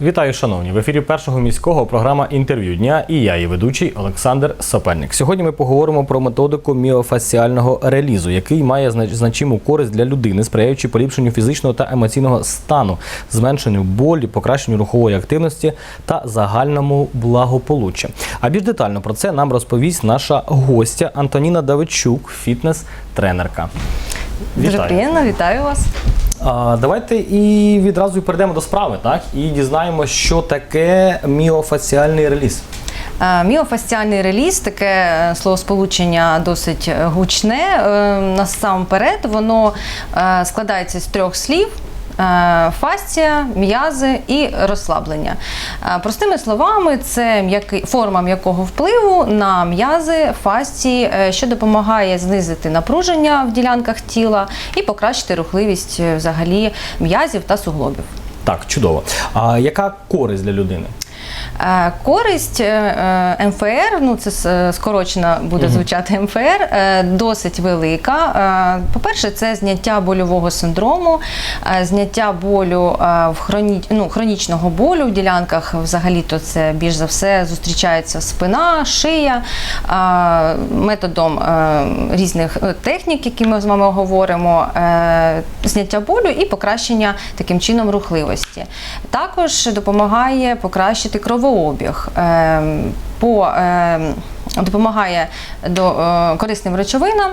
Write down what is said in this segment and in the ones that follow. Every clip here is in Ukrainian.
Вітаю, шановні! В ефірі першого міського програма інтерв'ю дня і я, її ведучий Олександр Сопельник. Сьогодні ми поговоримо про методику міофасіального релізу, який має знач- значиму користь для людини, сприяючи поліпшенню фізичного та емоційного стану, зменшенню болі, покращенню рухової активності та загальному благополуччю. А більш детально про це нам розповість наша гостя Антоніна Давидчук, фітнес-тренерка. Дуже приємно, вітаю вас. Давайте і відразу перейдемо до справи, так? І дізнаємося, що таке міофаціальний реліз. Е, Міофасціальний реліз, таке е, словосполучення досить е, гучне. Насамперед, воно складається з трьох слів. Е, Фасція, м'язи і розслаблення. Е, Простими словами, це форма м'якого впливу на м'язи, фасції, е, що допомагає знизити напруження в ділянках тіла і покращити рухливість взагалі м'язів та суглобів. Так, чудово. А яка користь для людини? Е, Користь е, е, МФР, ну це с- скорочено буде звучати МФР, досить велика. По-перше, це зняття больового синдрому, зняття болю в хроні... ну, хронічного болю в ділянках. Взагалі-то це більш за все зустрічається спина, шия методом різних технік, які ми з вами говоримо, зняття болю і покращення таким чином рухливості. Також допомагає покращити кровообіг. Е, По, е, допомагає до е, корисним речовинам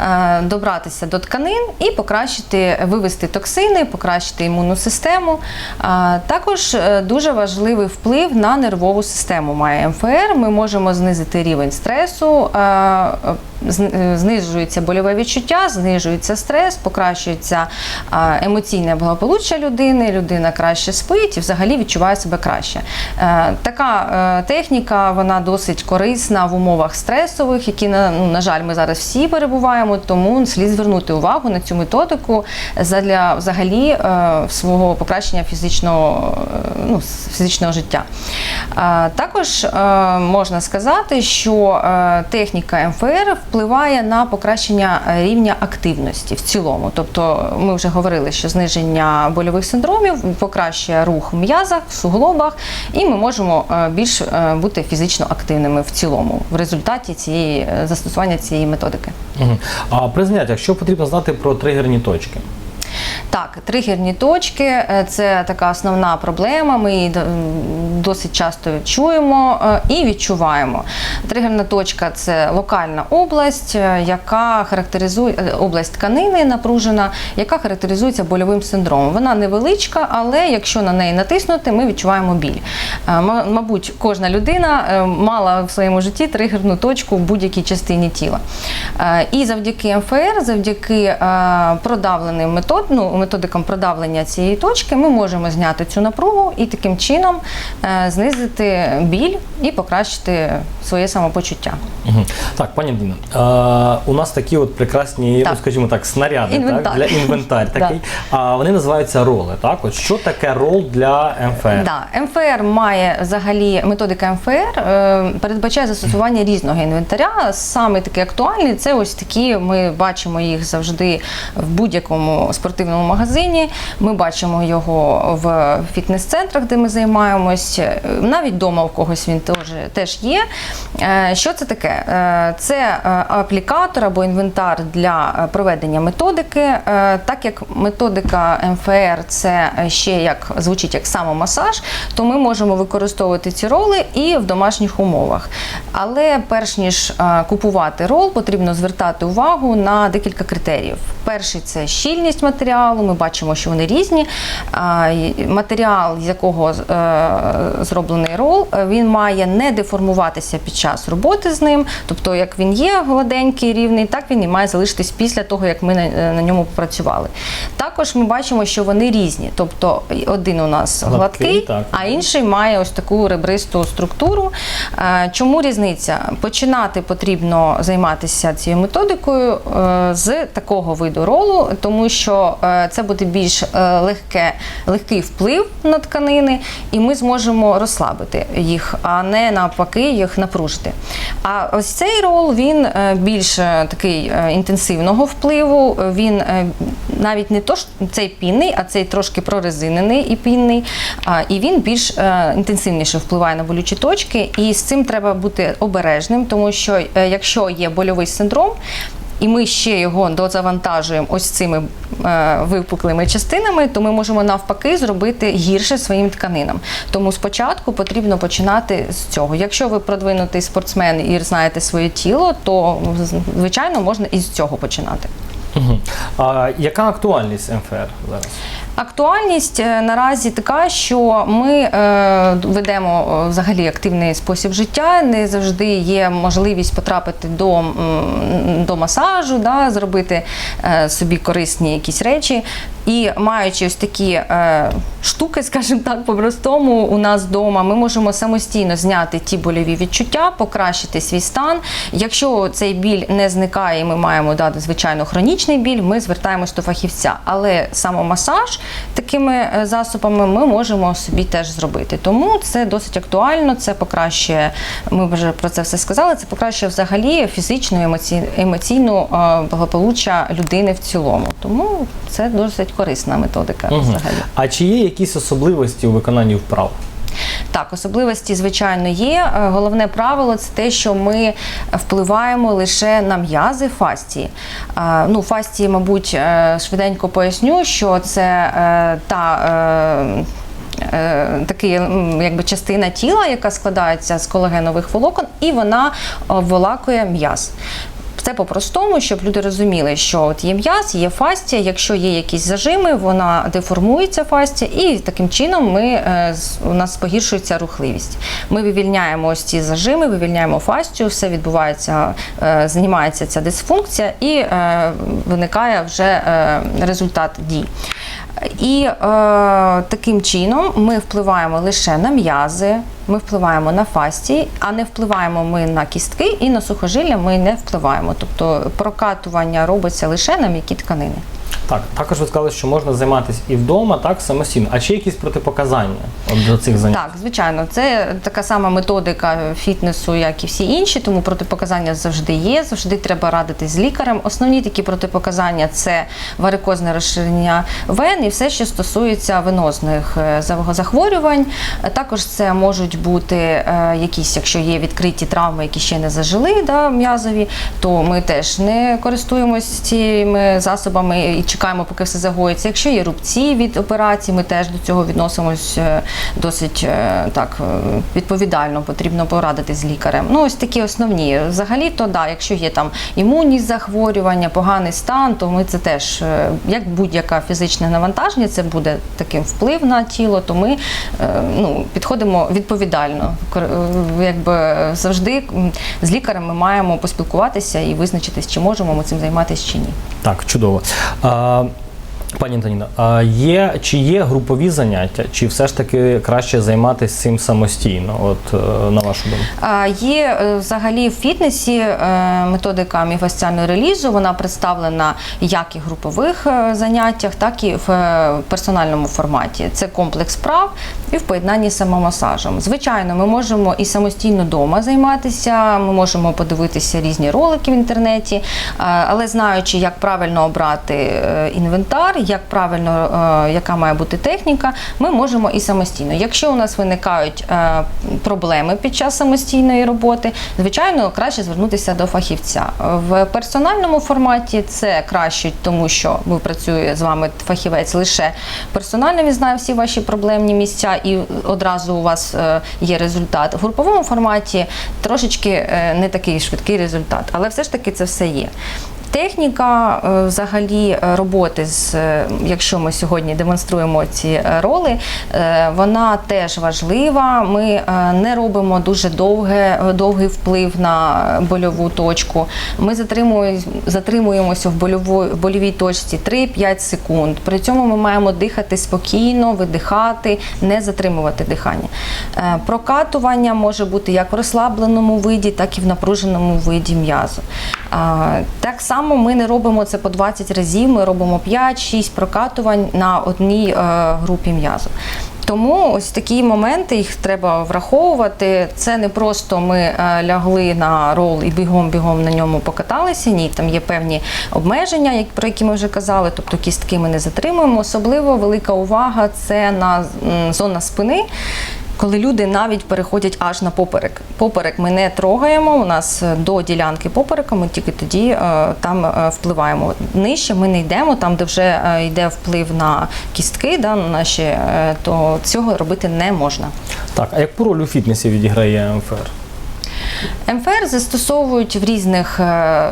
е, добратися до тканин і покращити, вивести токсини, покращити імунну систему. Е, також дуже важливий вплив на нервову систему має МФР. Ми можемо знизити рівень стресу, зн- знижується больове відчуття, знижується стрес, покращується емоційне благополуччя людини, людина краще спить і взагалі відчуває себе краще. Така техніка вона досить корисна в умовах стресових, які на, ну, на жаль, ми зараз всі перебуваємо, тому слід звернути увагу на цю методику для взагалі е, свого покращення фізичного, е, ну, фізичного життя. Е, Також можна сказати, що техніка МФР впливає на покращення рівня активності в цілому. Тобто, ми вже говорили, що зниження больових синдромів покращує рух в м'язах, в суглобах, і ми можемо більш бути фізично активними в цілому результаті цієї е, застосування цієї методики. А при заняттях що потрібно знати про тригерні точки? Так, тригерні точки е, це така основна проблема. Ми її досить часто чуємо е, і відчуваємо. Тригерна точка це локальна область, е, яка характеризує область тканини напружена, яка характеризується больовим синдромом. Вона невеличка, але якщо на неї натиснути, ми відчуваємо біль. Мабуть, кожна людина мала в своєму житті тригерну точку в будь-якій частині тіла. І завдяки МФР, завдяки продавленим метод, ну, методикам продавлення цієї точки, ми можемо зняти цю напругу і таким чином е, знизити біль і покращити своє самопочуття. Так, пані Діна, у нас такі от прекрасні, Так. скажімо так, снаряди Інвентар. Так, для інвентар такий. А вони називаються роли. Так, от що таке рол для МФР? Да, МФР має взагалі методика МФР е, передбачає застосування різного інвентаря. Саме такий актуальний це ось такі. Ми бачимо їх завжди в будь-якому спортивному магазині. Ми бачимо його в фітнес-центрах, де ми займаємось. Е, Навіть вдома у когось він теж, є. Е, Що це таке? Е, Це аплікатор або інвентар для проведення методики. Так як методика МФР це ще як звучить як самомасаж, то ми можемо використовувати ці роли і в домашніх умовах. Але перш ніж купувати рол, потрібно звертати увагу на декілька критеріїв. Перший це щільність матеріалу. Ми бачимо, що вони різні. Матеріал, з якого е, зроблений рол, е, він має не деформуватися під час роботи з ним. Тобто, як він є гладенький, рівний, так він і має залишитись після того, як ми на, е, ньому попрацювали. Також ми бачимо, що вони різні. Тобто, один у нас Гладкий, гладкий, а інший має ось таку ребристу структуру. Чому різниця? Починати потрібно займатися цією методикою з такого виду ролу, тому що це буде більш е, легке, легкий вплив на тканини, і ми зможемо розслабити їх. А не навпаки їх напружити. А ось цей рол він е, більш е, такий е, інтенсивного впливу. Він е, навіть не то цей пінний, а цей трошки прорезинений і пінний. І він більш е, інтенсивніше впливає на болючі точки. І з цим треба бути обережним, тому що е, якщо є больовий синдром, і ми ще його дозавантажуємо ось цими е, випуклими частинами, то ми можемо навпаки зробити гірше своїм тканинам. Тому спочатку потрібно починати з цього. Якщо ви продвинутий спортсмен і знаєте своє тіло, то звичайно можна і з цього починати. Угу. А яка актуальність МФР зараз? Актуальність е, наразі така, що ми е, ведемо е, взагалі активний спосіб життя. Не завжди є можливість потрапити до, до масажу, да, зробити собі корисні якісь речі. І маючи ось такі штуки, скажімо так, по-простому, у нас вдома, ми можемо самостійно зняти ті больові відчуття, покращити свій стан. Якщо цей біль не зникає, і ми маємо дати звичайно хронічний біль, ми звертаємось до фахівця. Але самомасаж такими е, засобами ми можемо собі теж зробити. Тому це досить актуально, це покращує. Ми вже про це все сказали. Це покращує взагалі фізичну емоці... емоційну е, благополуччя людини в цілому. Тому це досить корисна методика Угу. взагалі. А чи є якісь особливості у виконанні вправ? Так, особливості, звичайно, є. Е, Головне правило це те, що ми впливаємо лише на м'язи фастії. Е, Ну, фастії, мабуть, е, швиденько поясню, що це та. Такий якби частина тіла, яка складається з колагенових волокон, і вона обволакує м'яз. Це по-простому, щоб люди розуміли, що от є м'яз, є фастія. Якщо є якісь зажими, вона деформується фастія, і таким чином ми, е, у нас погіршується рухливість. Ми вивільняємо ось ці зажими, вивільняємо фастію, все відбувається, е, знімається ця дисфункція і е, виникає вже результат дій. І е, таким чином ми впливаємо лише на м'язи, ми впливаємо на фасті, а не впливаємо ми на кістки і на сухожилля ми не впливаємо. Тобто прокатування робиться лише на м'які тканини. Так, також ви сказали, що можна займатися і вдома, так, самостійно. А чи якісь протипоказання от до цих занять? Так, звичайно, це така сама методика фітнесу, як і всі інші, тому протипоказання завжди є. Завжди треба радитись з лікарем. Основні такі протипоказання це варикозне розширення вен і все, що стосується венозних е, захворювань. Також це можуть бути е, якісь, якщо є відкриті травми, які ще не зажили, да, м'язові, то ми теж не користуємось цими засобами і чекаємо, поки все загоїться. Якщо є рубці від операцій, ми теж до цього відносимось е, досить е, так е, відповідально. Потрібно порадити з лікарем. Ну ось такі основні. Взагалі, то да, якщо є там імунність захворювання, поганий стан, то ми це теж як будь-яке фізичне навантаження, це буде таким вплив на тіло. То ми ну підходимо відповідально. Якби завжди з лікарем ми маємо поспілкуватися і визначитись, чи можемо ми цим займатися чи ні. Так, чудово. А, пані Антоніно, а є, чи є групові заняття, чи все ж таки краще займатися цим самостійно, от е, на вашу думку? А, Є е, взагалі в фітнесі е, методика міфасціального релізу. Вона представлена як і в групових заняттях, так і в персональному форматі. Це комплекс прав і в поєднанні з самомасажем. Звичайно, ми можемо і самостійно вдома займатися. Ми можемо подивитися різні ролики в інтернеті, але знаючи, як правильно обрати інвентар, як правильно е, яка має бути техніка, ми можемо і самостійно. Якщо у нас виникають е, проблеми під час самостійної роботи, звичайно, краще звернутися до фахівця. В персональному форматі це краще, тому що ви працює з вами фахівець лише персонально. Він знає всі ваші проблемні місця, і одразу у вас е, є результат. В груповому форматі трошечки не такий швидкий результат, але все ж таки це все є. Техніка е, взагалі е, роботи з е, якщо ми сьогодні демонструємо ці роли, вона теж важлива. Ми не робимо дуже довге, довгий вплив на больову точку. Ми затримуємо, затримуємося в больовій, в больовій точці 3-5 секунд. При цьому ми маємо дихати спокійно, видихати, не затримувати дихання. Прокатування може бути як в розслабленому виді, так і в напруженому виді м'язу. Так само ми не робимо це по 20 разів, ми робимо 5-6 прокатувань на одній е, групі м'язу. Тому ось такі моменти їх треба враховувати. Це не просто ми е, лягли на рол і бігом-бігом на ньому покаталися. Ні, там є певні обмеження, про які ми вже казали, тобто кістки ми не затримуємо. Особливо велика увага це на зона спини. Коли люди навіть переходять аж на поперек. Поперек ми не трогаємо. У нас е, до ділянки поперека ми тільки тоді е, там е, впливаємо. Нижче ми не йдемо, там, де вже йде вплив на кістки, да, на наші, то цього робити не можна. Так, а яку роль у фітнесі відіграє МФР? МФР застосовують в різних е,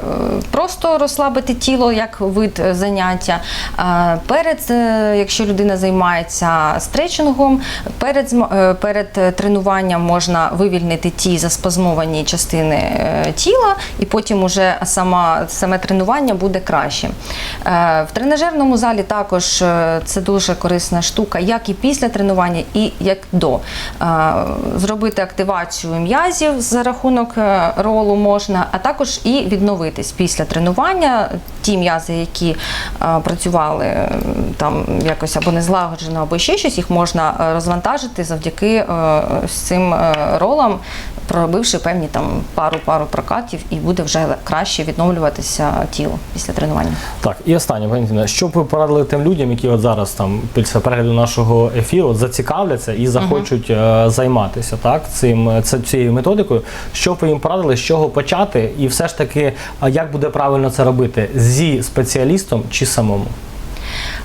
просто розслабити тіло як вид е, заняття. Е, Перед, якщо людина займається стретчингом, перед, перед тренуванням можна вивільнити ті заспазмовані частини тіла, і потім уже сама, саме тренування буде краще. В тренажерному залі також це дуже корисна штука, як і після тренування, і як до. Зробити активацію м'язів за рахунок е, ролу можна, а також і відновитись після тренування. Ті м'язи, які е, працювали там якось або не злагоджено, або ще щось, їх можна е, розвантажити завдяки цим ролам, проробивши певні там пару-пару прокатів, і буде вже краще відновлюватися тіло після тренування. Так, і останнє, Валентина, що б ви порадили тим людям, які от зараз там після перегляду нашого ефіру зацікавляться і захочуть е, займатися так, цим, цією методикою, що б ви їм порадили, з чого почати, і все ж таки, як буде правильно це робити зі спеціалістом чи самому?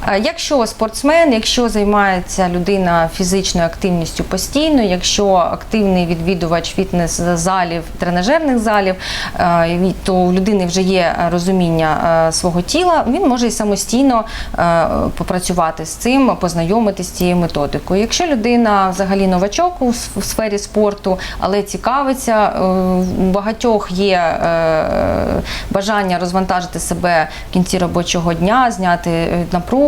Е, Якщо спортсмен, якщо займається людина фізичною активністю постійно, якщо активний відвідувач фітнес-залів, тренажерних залів, е, то у людини вже є розуміння е, свого тіла, він може і самостійно попрацювати з цим, познайомитись з цією методикою. Якщо людина взагалі новачок у сфері спорту, але цікавиться, у багатьох є бажання розвантажити себе в кінці робочого дня, зняти напругу.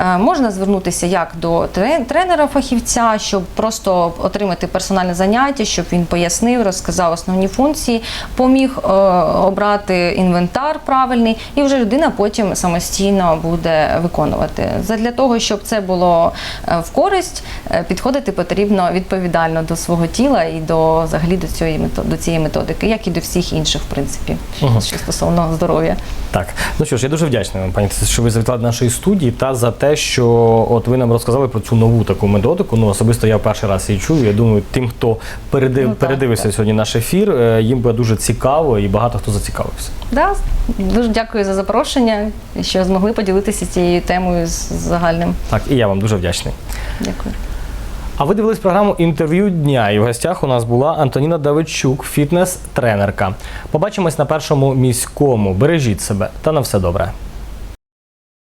Е, Можна звернутися як до тренера-фахівця, щоб просто отримати персональне заняття, щоб він пояснив, розказав основні функції, поміг е, обрати інвентар правильний, і вже людина потім самостійно буде виконувати. Задля того, щоб це було е, в користь, підходити потрібно відповідально до свого тіла і до взагалі до цієї до цієї методики, як і до всіх інших, в принципі, Мгм. що стосовно здоров'я. Так, ну що ж, я дуже вдячний вам, пані, що ви завітали до нашої студії та за те, що от ви нам розказали про цю нову таку методику. Ну особисто я перший раз її чую. Я думаю, тим, хто передив, Ну, так, передивився так. сьогодні наш ефір, е, їм буде дуже цікаво і багато хто зацікавився. Да, дуже дякую за запрошення, що змогли поділитися цією темою з загальним. Так, і я вам дуже вдячний. Дякую. А ви дивились програму інтерв'ю дня, і в гостях у нас була Антоніна Давидчук, фітнес-тренерка. Побачимось на першому міському. Бережіть себе та на все добре.